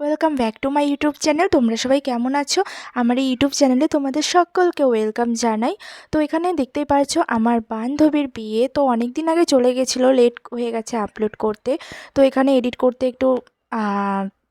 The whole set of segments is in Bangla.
Welcome back to my YouTube channel তোমরা সবাই কেমন আছো? আমার এই ইউটিউব চ্যানেলে তোমাদের সকলকে ওয়েলকাম জানাই। তো এখানে দেখতেই পারছ, আমার বান্ধবীর বিয়ে তো অনেক দিন আগে চলে গেছিল লেট হয়ে গেছে আপলোড করতে। তো এখানে এডিট করতে একটু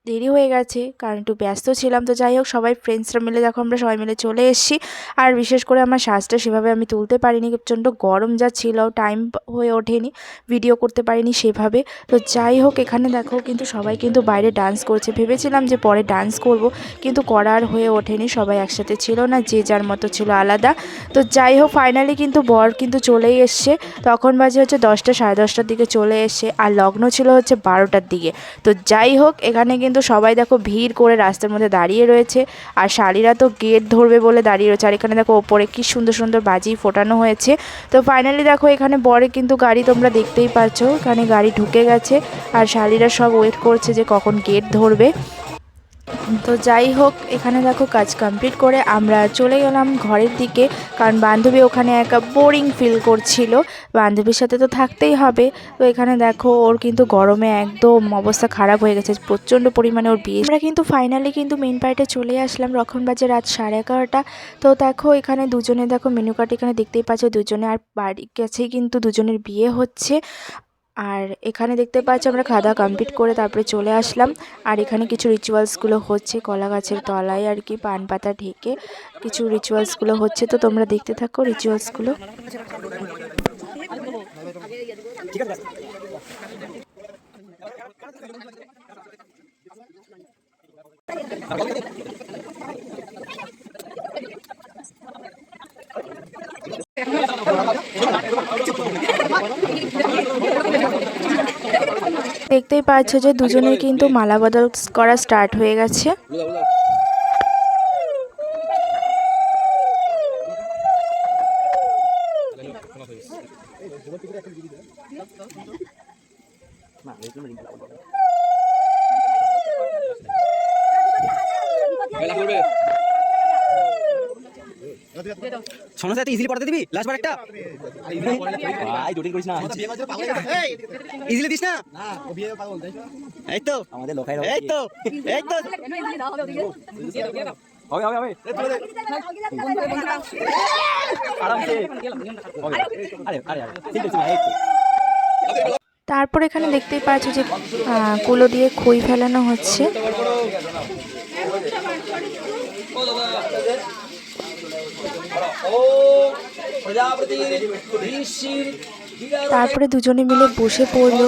দেরি হয়ে গেছে, কারণ একটু ব্যস্ত ছিলাম, তো যাই হোক, সবাই ফ্রেন্ডসরা মিলে দেখো, আমরা সবাই মিলে চলে এসেছি। আর বিশেষ করে আমার শ্বাসটা সেভাবে আমি তুলতে পারিনি, প্রচণ্ড গরম যা ছিল টাইম হয়ে ওঠেনি ভিডিও করতে পারিনি সেভাবে। তো যাই হোক, এখানে দেখো, কিন্তু সবাই কিন্তু বাইরে ডান্স করছে। ভেবেছিলাম যে পরে ডান্স করব, কিন্তু করার হয়ে ওঠেনি, সবাই একসাথে ছিল না, যে যার মতো ছিল আলাদা। তো যাই হোক ফাইনালি কিন্তু বর কিন্তু চলেই এসছে। তখন বাজে হচ্ছে দশটা, সাড়ে দশটার দিকে চলে এসছে, আর লগ্ন ছিল হচ্ছে বারোটার দিকে। তো যাই হোক, এখানে কিন্তু সবাই দেখো ভিড় করে রাস্তার মধ্যে দাঁড়িয়ে রয়েছে। আর শাড়িরা তো গেট ধরবে বলে দাঁড়িয়ে রয়েছে। আর এখানে দেখো ওপরে কি সুন্দর সুন্দর বাজি ফোটানো হয়েছে। তো ফাইনালি দেখো এখানে বরে কিন্তু গাড়ি তোমরা দেখতেই পাচ্ছ। এখানে গাড়ি ঢুকে গেছে। আর শাড়িরা সব ওয়েট করছে যে কখন গেট ধরবে। তো যাই হোক, এখানে দেখো কাজ কমপ্লিট করে আমরা চলে গেলাম ঘরের দিকে, কারণ বান্ধবী ওখানে একা বোরিং ফিল করছিল। বান্ধবীর সাথে তো থাকতেই হবে। তো এখানে দেখো, ওর কিন্তু গরমে একদম অবস্থা খারাপ হয়ে গেছে, প্রচণ্ড পরিমাণে ওর বিয়ে। আমরা কিন্তু ফাইনালি কিন্তু মেন পার্টে চলে আসলাম রখন বাজে রাত সাড়ে এগারোটা। তো দেখো, এখানে দুজনে দেখো মেনু কার্ড এখানে দেখতেই পাচ্ছ, দুজনে আর বাড়ির কাছেই কিন্তু দুজনের বিয়ে হচ্ছে। আর এখানে দেখতে পাচ্ছি আমরা খাওয়া কমপ্লিট করে তারপরে চলে আসলাম। আর এখানে কিছু রিচুয়ালসগুলো হচ্ছে, কলা গাছের তলায় আর কি পান পাতা ঢেকে কিছু রিচুয়ালসগুলো হচ্ছে। তো তোমরা দেখতে থাকো রিচুয়ালসগুলো দেখতেই পাচ্ছ যে দুজনের কিন্তু মালা বদল করা স্টার্ট হয়ে গেছে। সমস্যা ইজিলি পড়াতে দিবি? লাস্ট বার একটা। ভাই জটিল করিস না। ইজিলি দিস না? এই তো। আমাদের লোকাই এই তো। এই তো। হবে হবে হবে। আরামসে আরে আরে আরে। ঠিক আছে ভাই এই তারপর এখানে দেখতেই পাচ্ছ যে কুলো দিয়ে খই ফেলানো হচ্ছে। তারপরে দুজনে মিলে বসে পড়ল।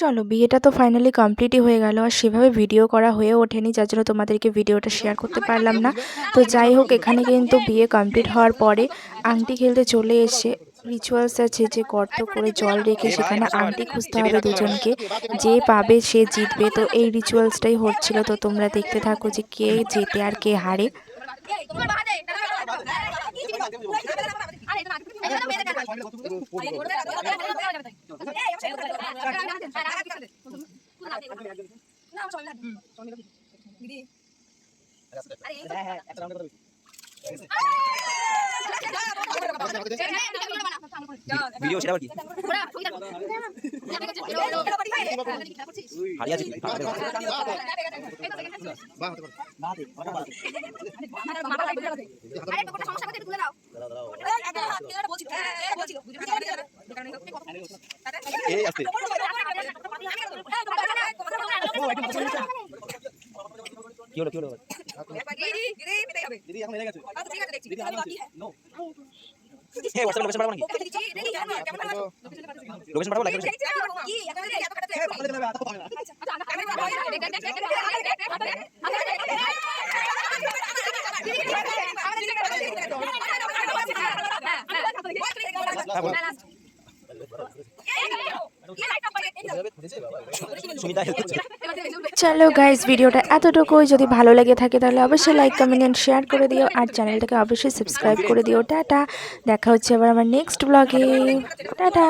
চলো বিয়েটা তো ফাইনালি কমপ্লিটই হয়ে গেল আর সেভাবে ভিডিও করা হয়ে ওঠেনি যার জন্য তোমাদেরকে ভিডিওটা শেয়ার করতে পারলাম না। তো যাই হোক এখানে কিন্তু বিয়ে কমপ্লিট হওয়ার পরে আংটি খেলতে চলে এসে রিচুয়ালস আছে যে গর্ত করে জল রেখে সেখানে আংটি খুঁজতে হবে দুজনকে যে পাবে সে জিতবে তো এই রিচুয়ালসটাই হচ্ছিল তো তোমরা দেখতে থাকো যে কে জেতে আর কে হারে ভিডিও সেটা কি হারিয়ে আছে এই আছে। কি হলো কি হলো? দিদি এখন এনে গেছে দিদি হারিয়ে আছে নো এই হোয়াটসঅ্যাপে লোকেশন পাঠাবো নাকি লোকেশন পাঠাবো লাইক হেল্প করছে চলো গাইজ ভিডিওটা এতটুকুই। যদি ভালো লেগে থাকে তাহলে অবশ্যই লাইক কমেন্ট অ্যান্ড শেয়ার করে দিও। আর চ্যানেলটাকে অবশ্যই সাবস্ক্রাইব করে দিও। টাটা। দেখা হচ্ছে আবার আমার নেক্সট ব্লগে টাটা।